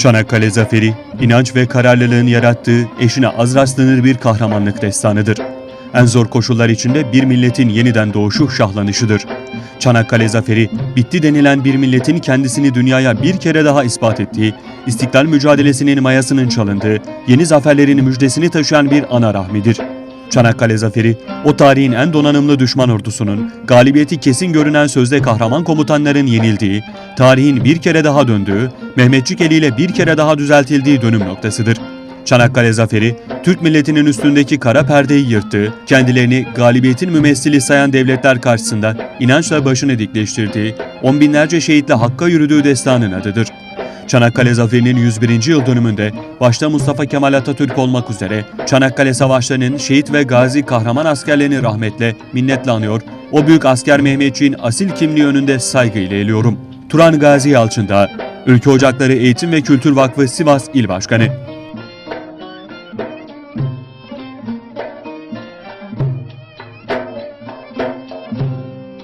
Çanakkale Zaferi, inanç ve kararlılığın yarattığı eşine az rastlanır bir kahramanlık destanıdır. En zor koşullar içinde bir milletin yeniden doğuşu şahlanışıdır. Çanakkale Zaferi, bitti denilen bir milletin kendisini dünyaya bir kere daha ispat ettiği, istiklal mücadelesinin mayasının çalındığı, yeni zaferlerin müjdesini taşıyan bir ana rahmidir. Çanakkale Zaferi, o tarihin en donanımlı düşman ordusunun, galibiyeti kesin görünen sözde kahraman komutanların yenildiği, tarihin bir kere daha döndüğü, Mehmetçik eliyle bir kere daha düzeltildiği dönüm noktasıdır. Çanakkale Zaferi, Türk milletinin üstündeki kara perdeyi yırttığı, kendilerini galibiyetin mümessili sayan devletler karşısında inançla başını dikleştirdiği, on binlerce şehitle hakka yürüdüğü destanın adıdır. Çanakkale Zaferi'nin 101. yıl dönümünde başta Mustafa Kemal Atatürk olmak üzere Çanakkale Savaşları'nın şehit ve gazi kahraman askerlerini rahmetle, minnetle anıyor, o büyük asker Mehmetçiğin asil kimliği önünde saygıyla eğiliyorum. Turan Gazi Yalçın da Ülke Ocakları Eğitim ve Kültür Vakfı Sivas İl Başkanı.